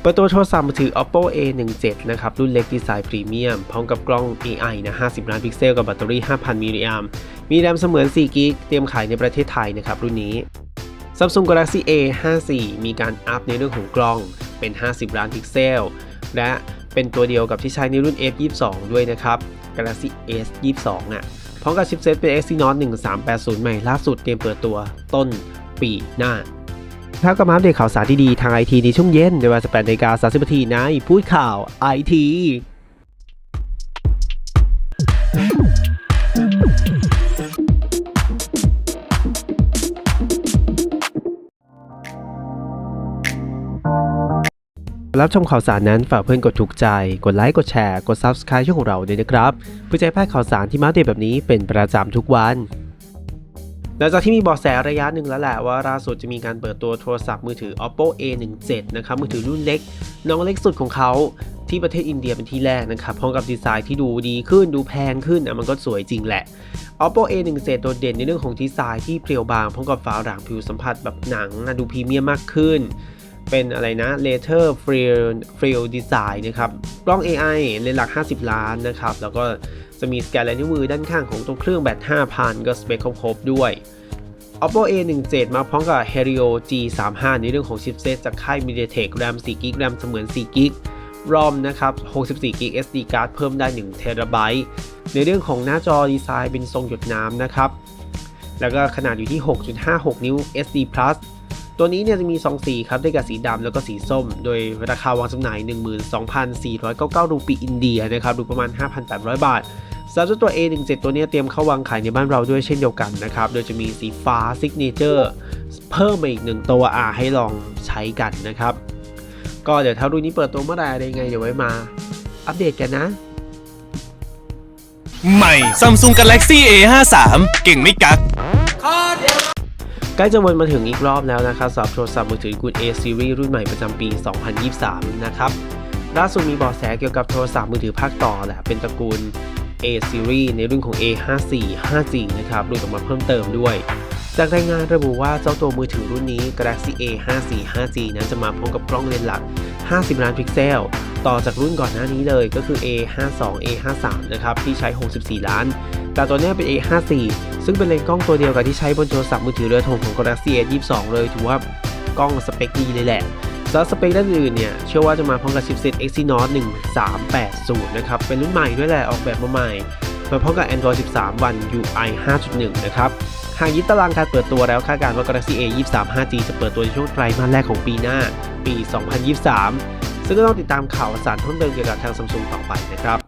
เปิดตัวโทรศัพท์มือถือ oppo a17 นะครับ รุ่นเล็กดีไซน์พรีเมียม พร้อมกับกล้อง AI นะ 50 ล้านพิกเซล กับแบตเตอรี่ 5,000 มิลลิแอมมีแรมเสมือน4กิกเตรียมขายในประเทศไทยนะครับ รุ่นนี้ Samsung Galaxy A54 มีการอัพในเรื่องของกล้องเป็น 50 ล้านพิกเซล และเป็นตัวเดียวกับที่ใช้ในรุ่น F22 ด้วยนะครับ Galaxy S22 อะพร้อมกับชิปเซตเป็น Exynos 1380 ใหม่ล่าสุดเตรียมเปิดตัวต้นปีหน้า ถ้าก็มาอัปเดตข่าวสารดีๆทางไอทีในช่วงเย็นในเวลา18นาฬิกา30นาทีในพูดข่าวไอทีรับชมข่าวสารนั้นฝากเพื่อนกดถูกใจ กดไลค์ กดแชร์ กด Subscribe ช่องของเราด้วยนะครับ เพื่อจะพลาดข่าวสารที่มาเดตแบบนี้เป็นประจำทุกวัน หลังจากที่มีเบาะแสระยะหนึ่งแล้วแหละว่าล่าสุดจะมีการเปิดตัวโทรศัพท์มือถือ oppo a17 นะครับมือถือรุ่นเล็ก น้องเล็กสุดของเขาที่ประเทศอินเดียเป็นที่แรกนะครับ พร้อมกับดีไซน์ที่ดูดีขึ้นดูแพงขึ้นอะมันก็สวยจริงแหละ oppo a17 โดดเด่นในเรื่องของดีไซน์ที่เพรียวบางพร้อมกับฝาหลังผิวสัมผัสแบบหนังดูพรีเมียมมากขึ้น เป็นอะไรนะ Later Frill Frill Design นะครับกล้อง AI เลนส์หลัก 50 ล้านนะครับแล้วก็จะมีสแกนลายนิ้วมือด้านข้างของตัวเครื่องแบต 5,000 ก็สเปคครบๆด้วย oppo a17 มาพร้อมกับ helio g35 ในเรื่องของชิปเซตจากค่าย mediatek ram 4 g b แรมเสมือน4 g b ROM นะครับ 64 g b SD card เพิ่มได้1 t b ในเรื่องของหน้าจอดีไซน์เป็นทรงหยดน้ำนะครับ แล้วก็ขนาดอยู่ที่ 6.56 นิ้ว SD Plus ตัวนี้เนี่ยจะมี 2 สีครับ ได้แก่สีดำแล้วก็สีส้ม โดยราคาวางจำหน่าย 12,499 รูปีอินเดียนะครับหรือประมาณ 5,800 บาท สำหรับเจ้าตัว A17 ตัวเนี้ยเตรียมเข้าวางขายในบ้านเราด้วยเช่นเดียวกันนะครับ โดยจะมีสีฟ้า Signature เพิ่มมาอีกหนึ่งตัวอ่าให้ลองใช้กันนะครับ ก็เดี๋ยวถ้ารุ่นนี้เปิดตัวเมื่อไหร่อะไรยังไงเดี๋ยวไว้มา อัปเดตกันนะ ใหม่ Samsung Galaxy A53 เก่งไม่กักใกล้จะวนมาถึงอีกรอบแล้วนะครับสำหรับโทรศัพท์มือถือกูด A Series รุ่นใหม่ประจำปี 2023 นะครับล่าสุดมีเบาะแสเกี่ยวกับโทรศัพท์มือถือภาคต่อแหละเป็นตระกูล A Series ในรุ่นของ A54 5G นะครับหลุดออกมาเพิ่มเติมด้วย จากรายงานระบุว่าเจ้าตัวมือถือรุ่นนี้ Galaxy A54 5G นั้นจะมาพร้อมกับกล้องเลนส์หลัก 50 ล้านพิกเซล ต่อจากรุ่นก่อนหน้านี้เลยก็คือ A52 A53 นะครับที่ใช้ 64 ล้าน แต่ตัวนี้เป็น A54 ซึ่งเป็นเลนส์กล้องตัวเดียวกับที่ใช้บนโทรศัพท์มือถือเรือธงของ Galaxy S22 เลยถือว่ากล้องสเปคดีเลยแหละ สำหรับสเปคด้านอื่นเนี่ย เชื่อว่าจะมาพร้อมกับชิปเซต Exynos 1380 นะครับ เป็นรุ่นใหม่ด้วยแหละ ออกแบบมาใหม่ มาพร้อมกับ Android 13 วัน UI 5.1 นะครับหากยึดตารางการเปิดตัวแล้วคาดการณ์ว่า Galaxy A 23 5G จะเปิดตัวในช่วงไตรมาสแรกของปีหน้า ปี 2023 ซึ่งก็ต้องติดตามข่าวสารเพิ่มเติมเกี่ยวกับทาง Samsung ต่อไปนะครับ